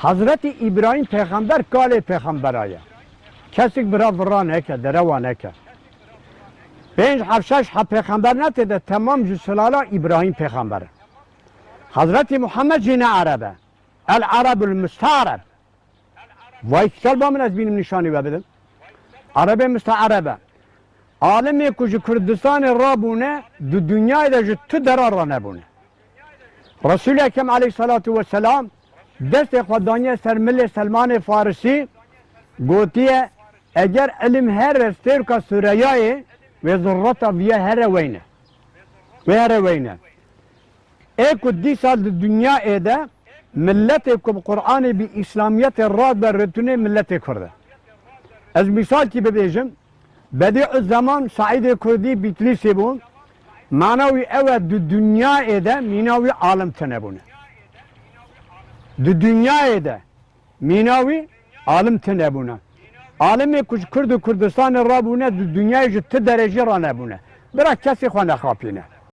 Hazreti İbrahim peygamber kale peygamberaya. Kesik bira vran eke, derevan eke. Beş hafşaş ha peygamber ne dedi? Tamam cüselala İbrahim peygamber. Hazreti Muhammed yine Arabe. El Arabül Müstaarab. Vay kitap ben az benim nişanı verdim. Arabe müstaarabe. Alemi kucu Kürdistan'ı rabune, dünyayı da jüttü derar nebune. Resul-i Ekrem aleyhissalatu vesselam dest xwedaniye ser milê Selman Farisi gotiye eger ilim her restêrka Sûreyayê ve zurrata viye here weyne. Ve here weyne. E ku dîsa di dünyayê de milletê ku bi Qur'anê bi İslamiyetê rad ve rêtûnê milletê Kurd e. Ez misal ki bibêjim Bedi'ü zaman Said Kurdi Bitlis'i bu. Manavi evet du dünya ede minavi alim tenebune. Du dünya ede minavi alim tenebune. Alimi kuş Kurdu Kurdistan rabune du dünyayı jüttü derece ranebune. Bırak kesi xwana xapine.